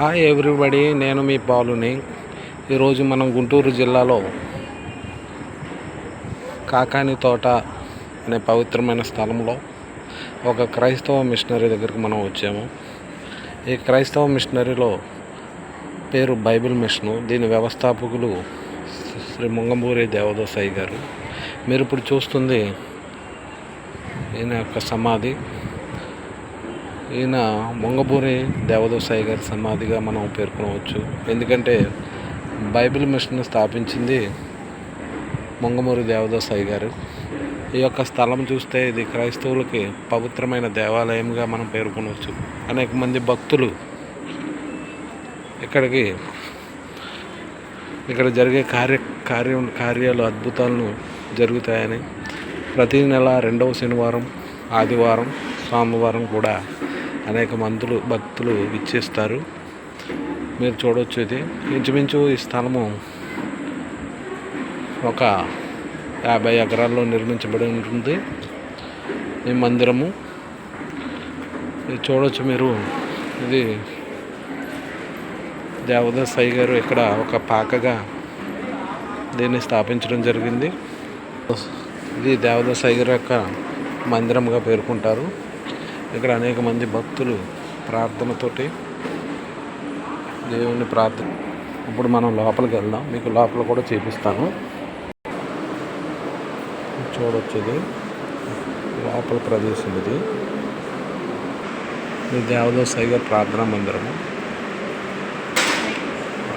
Hi everybody నేను మీ పాలుని. ఈరోజు మనం గుంటూరు జిల్లాలో కాకాని తోట అనే పవిత్రమైన స్థలంలో ఒక క్రైస్తవ మిషనరీ దగ్గరికి మనం వచ్చాము. ఈ క్రైస్తవ మిషనరీలో పేరు బైబిల్ మిషను. దీని వ్యవస్థాపకులు శ్రీ ముంగంబూరి దేవదోసాయి గారు. మీరు ఇప్పుడు చూస్తుంది ఈయన యొక్క సమాధి. ఈయన మొంగబూరి దేవదోసాయి గారి సమాధిగా మనం పేర్కొనవచ్చు. ఎందుకంటే బైబిల్ మిషన్ స్థాపించింది మొంగమూరి దేవదాసాయి గారు. ఈ యొక్క స్థలం చూస్తే ఇది క్రైస్తవులకి పవిత్రమైన దేవాలయంగా మనం పేర్కొనవచ్చు. అనేక మంది భక్తులు ఇక్కడికి ఇక్కడ జరిగే కార్య కార్యం కార్యాలు అద్భుతాలను జరుగుతాయని ప్రతి నెల రెండవ శనివారం ఆదివారం సోమవారం కూడా అనేక మందులు భక్తులు ఇచ్చేస్తారు మీరు చూడవచ్చు ఇది. ఇంచుమించు ఈ స్థలము ఒక యాభై ఎకరాల్లో నిర్మించబడి ఉంటుంది. ఈ మందిరము. ఇది చూడవచ్చు మీరు. ఇది దేవదాస్ సాయి గారు ఇక్కడ ఒక పాకగా దీన్ని స్థాపించడం జరిగింది. ఇది దేవదాస్ సాయి గారి యొక్క మందిరంగా పేర్కొంటారు. ఇక్కడ అనేక మంది భక్తులు ప్రార్థనతోటి దేవుని ప్రార్థన ఇప్పుడు మనం లోపలికి వెళ్దాం. మీకు లోపల కూడా చూపిస్తాను. చూడొచ్చు ఇది లోపల ప్రదేశం ఇది. ఇది దేవదాస్ ప్రార్థన ప్రార్థనా మందిరము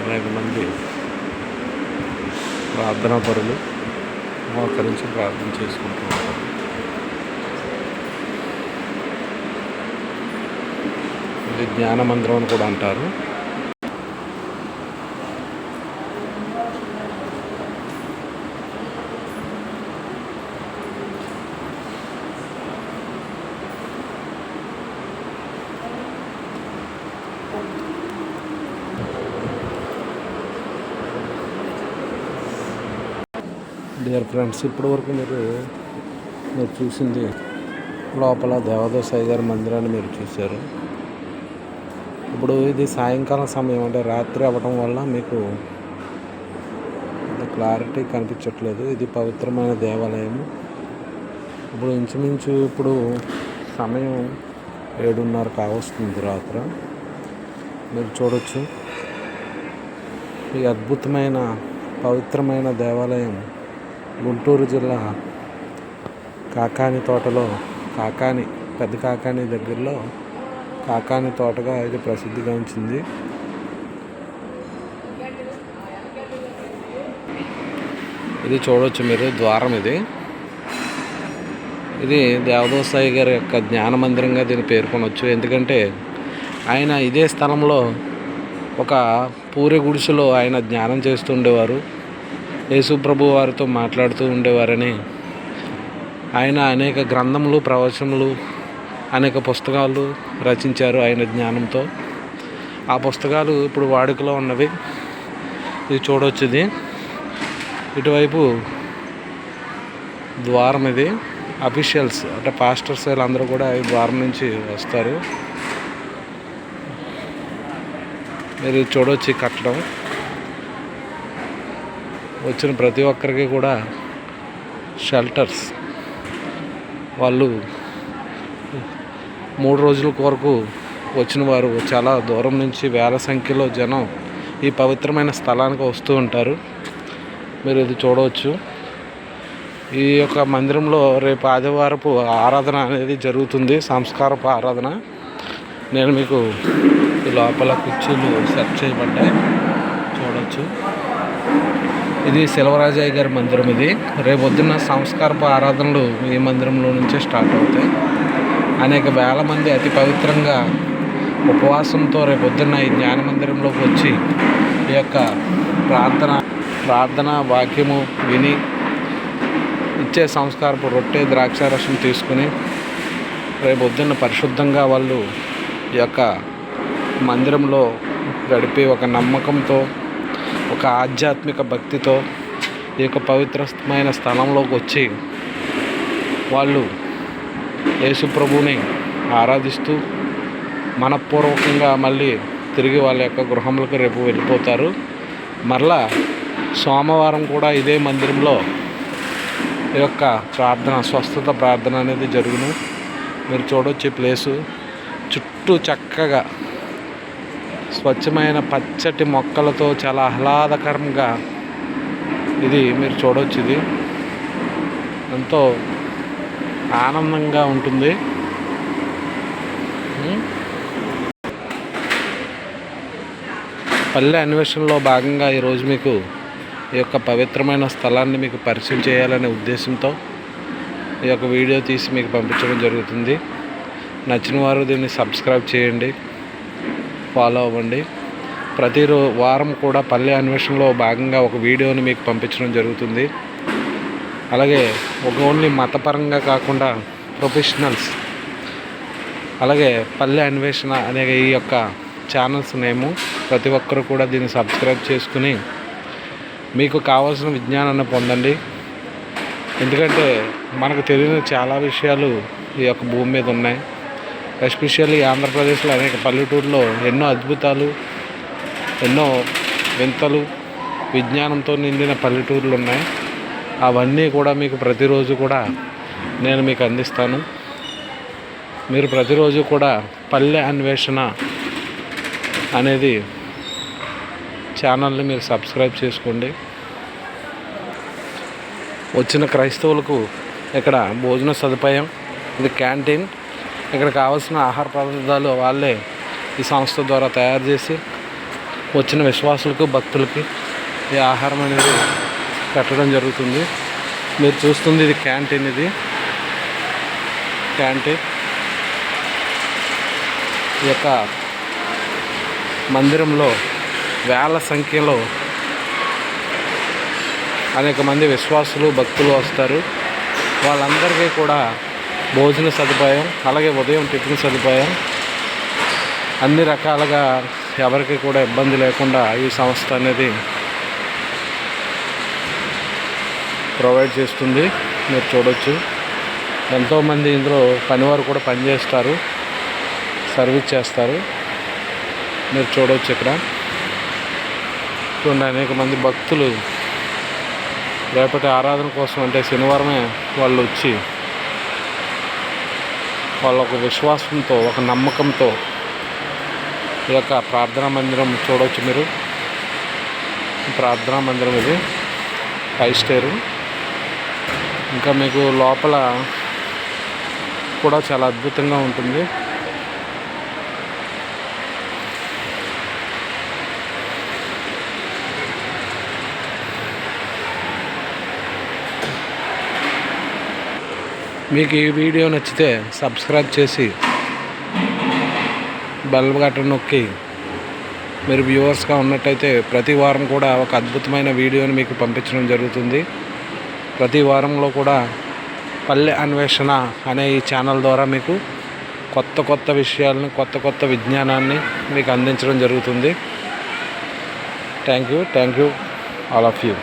అనేక మంది ప్రార్థనా పరులు మోకరించి ప్రార్థన చేసుకుంటున్నారు ఉంటారు ఇది జ్ఞాన మందిరం అని కూడా అంటారు. డియర్ ఫ్రెండ్స్ ఇప్పటి వరకు మీరు మీరు చూసింది లోపల దేవదాసాయి గారి మందిరాన్ని మీరు చూశారు. ఇప్పుడు ఇది సాయంకాలం సమయం అంటే రాత్రి అవ్వడం వల్ల మీకు క్లారిటీ కనిపించట్లేదు. ఇది పవిత్రమైన దేవాలయం ఇప్పుడు ఇంచుమించు ఇప్పుడు సమయం ఏడున్నర కావస్తుంది రాత్ర. మీరు చూడొచ్చు. ఈ అద్భుతమైన పవిత్రమైన దేవాలయం గుంటూరు జిల్లా కాకాని తోటలో కాకాని పెద్ద కాకాని దగ్గరలో కాకాని తోటగా ఇది ప్రసిద్ధిగాంచింది ఇది చూడవచ్చు మీరు ద్వారం ఇది. ఇది దేవదోసాయి గారి యొక్క జ్ఞాన మందిరంగా దీన్ని పేర్కొనవచ్చు ఎందుకంటే ఆయన ఇదే స్థలంలో ఒక పూరి గుడిసెలో ఆయన జ్ఞానం చేస్తూ ఉండేవారు. యేసుప్రభు వారితో మాట్లాడుతూ ఉండేవారని. ఆయన అనేక గ్రంథములు ప్రవచనములు అనేక పుస్తకాలు రచించారు ఆయన జ్ఞానంతో. ఆ పుస్తకాలు ఇప్పుడు వాడుకలో ఉన్నవి. ఇది చూడవచ్చు ఇది ఇటువైపు ద్వారం ఇది. అఫీషియల్స్ అంటే పాస్టర్స్ వీళ్ళందరూ కూడా ఈ ద్వారం నుంచి వస్తారు. మీరు చూడవచ్చు కట్టడం. వచ్చిన ప్రతి ఒక్కరికి కూడా షెల్టర్స్. వాళ్ళు మూడు రోజుల కొరకు వచ్చిన వారు చాలా దూరం నుంచి వేల సంఖ్యలో జనం ఈ పవిత్రమైన స్థలానికి వస్తూ ఉంటారు. మీరు ఇది చూడవచ్చు. ఈ యొక్క మందిరంలో రేపు ఆదివారపు ఆరాధన అనేది జరుగుతుంది సంస్కారపు ఆరాధన. నేను మీకు ఈ లోపల కుర్చీలు సెట్ చేయబడ్డాయి. చూడవచ్చు. ఇది శిలవరాజయ్య గారి మందిరం ఇది. రేపు పొద్దున్న సంస్కారపు ఆరాధనలు ఈ మందిరంలో నుంచే స్టార్ట్ అవుతాయి. అనేక వేల మంది అతి పవిత్రంగా ఉపవాసంతో రేపు పొద్దున్న ఈ జ్ఞాన మందిరంలోకి వచ్చి ఈ యొక్క ప్రార్థన ప్రార్థన వాక్యము విని ఇచ్చే సంస్కారపు రొట్టె ద్రాక్షారసం తీసుకుని రేపు పొద్దున్న పరిశుద్ధంగా వాళ్ళు ఈ యొక్క మందిరంలో గడిపి ఒక నమ్మకంతో ఒక ఆధ్యాత్మిక భక్తితో ఈ యొక్క పవిత్రమైన స్థలంలోకి వచ్చి వాళ్ళు యేసుప్రభుని ఆరాధిస్తూ మనపూర్వకంగా మళ్ళీ తిరిగి వాళ్ళ యొక్క గృహములకు రేపు వెళ్ళిపోతారు. మరలా సోమవారం కూడా ఇదే మందిరంలో ఈ యొక్క ప్రార్థన స్వస్థత ప్రార్థన అనేది జరుగును. మీరు చూడొచ్చే ప్లేసు. చుట్టూ చక్కగా స్వచ్ఛమైన పచ్చటి మొక్కలతో చాలా ఆహ్లాదకరంగా ఇది మీరు చూడవచ్చు ఇది. ఎంతో ఆనందంగా ఉంటుంది? పల్లె అన్వేషణలో భాగంగా ఈరోజు మీకు ఈ యొక్క పవిత్రమైన స్థలాన్ని మీకు పరిచయం చేయాలనే ఉద్దేశంతో ఈ యొక్క వీడియో తీసి మీకు పంపించడం జరుగుతుంది. నచ్చిన వారు దీన్ని సబ్స్క్రైబ్ చేయండి. ఫాలో అవ్వండి. ప్రతి రో వారం కూడా పల్లె అన్వేషణలో భాగంగా ఒక వీడియోని మీకు పంపించడం జరుగుతుంది. అలాగే ఒక ఓన్లీ మతపరంగా కాకుండా ప్రొఫెషనల్స్. అలాగే పల్లె అన్వేషణ అనే ఈ యొక్క ఛానల్స్ నేము ప్రతి ఒక్కరు కూడా దీన్ని సబ్స్క్రైబ్ చేసుకుని మీకు కావాల్సిన విజ్ఞానాన్ని పొందండి. ఎందుకంటే మనకు తెలియని చాలా విషయాలు ఈ యొక్క భూమి మీద ఉన్నాయి. ఎస్పెషల్లీ ఆంధ్రప్రదేశ్లో అనేక పల్లెటూరులో ఎన్నో అద్భుతాలు ఎన్నో వింతలు విజ్ఞానంతో నిండిన పల్లెటూర్లు ఉన్నాయి. అవన్నీ కూడా మీకు ప్రతిరోజు కూడా నేను మీకు అందిస్తాను. మీరు ప్రతిరోజు కూడా పల్లె అన్వేషణ అనేది ఛానల్ని మీరు సబ్స్క్రైబ్ చేసుకోండి. వచ్చిన క్రైస్తవులకు ఇక్కడ భోజన సదుపాయం ఇది క్యాంటీన్. ఇక్కడ కావాల్సిన ఆహార పదార్థాలు వాళ్ళే ఈ సంస్థ ద్వారా తయారు చేసి వచ్చిన విశ్వాసులకు భక్తులకి ఈ ఆహారం అనేది కట్టడం జరుగుతుంది. మీరు చూస్తుంది ఇది క్యాంటీన్ ఇది. క్యాంటీన్. ఈ యొక్క మందిరంలో వేల సంఖ్యలో అనేక మంది విశ్వాసులు భక్తులు వస్తారు. వాళ్ళందరికీ కూడా భోజన సదుపాయం అలాగే ఉదయం టిఫిన్ సదుపాయం. అన్ని రకాలుగా ఎవరికి కూడా ఇబ్బంది లేకుండా ఈ సంస్థ అనేది ప్రొవైడ్ చేస్తుంది. మీరు చూడొచ్చు. ఎంతోమంది ఇందులో పనివారు కూడా పనిచేస్తారు. సర్వీస్ చేస్తారు. మీరు చూడవచ్చు ఇక్కడ. చూడండి అనేక మంది భక్తులు రేపటి ఆరాధన కోసం అంటే శనివారమే వాళ్ళు వచ్చి వాళ్ళ ఒక విశ్వాసంతో ఒక నమ్మకంతో ఈ యొక్క ప్రార్థనా మందిరం చూడవచ్చు మీరు. ప్రార్థనా మందిరం ఇది. Five star. ఇంకా మీకు లోపల కూడా చాలా అద్భుతంగా ఉంటుంది. మీకు ఈ వీడియో నచ్చితే సబ్స్క్రైబ్ చేసి బెల్ బటన్ నొక్కి మీరు వ్యూవర్స్గా ఉన్నట్టయితే ప్రతి వారం కూడా ఒక అద్భుతమైన వీడియోని మీకు పంపించడం జరుగుతుంది. ప్రతి వారంలో కూడా పల్లె అన్వేషణ అనే ఈ ఛానల్ ద్వారా మీకు కొత్త కొత్త విషయాలను కొత్త కొత్త విజ్ఞానాన్ని మీకు అందించడం జరుగుతుంది. Thank you thank you all of you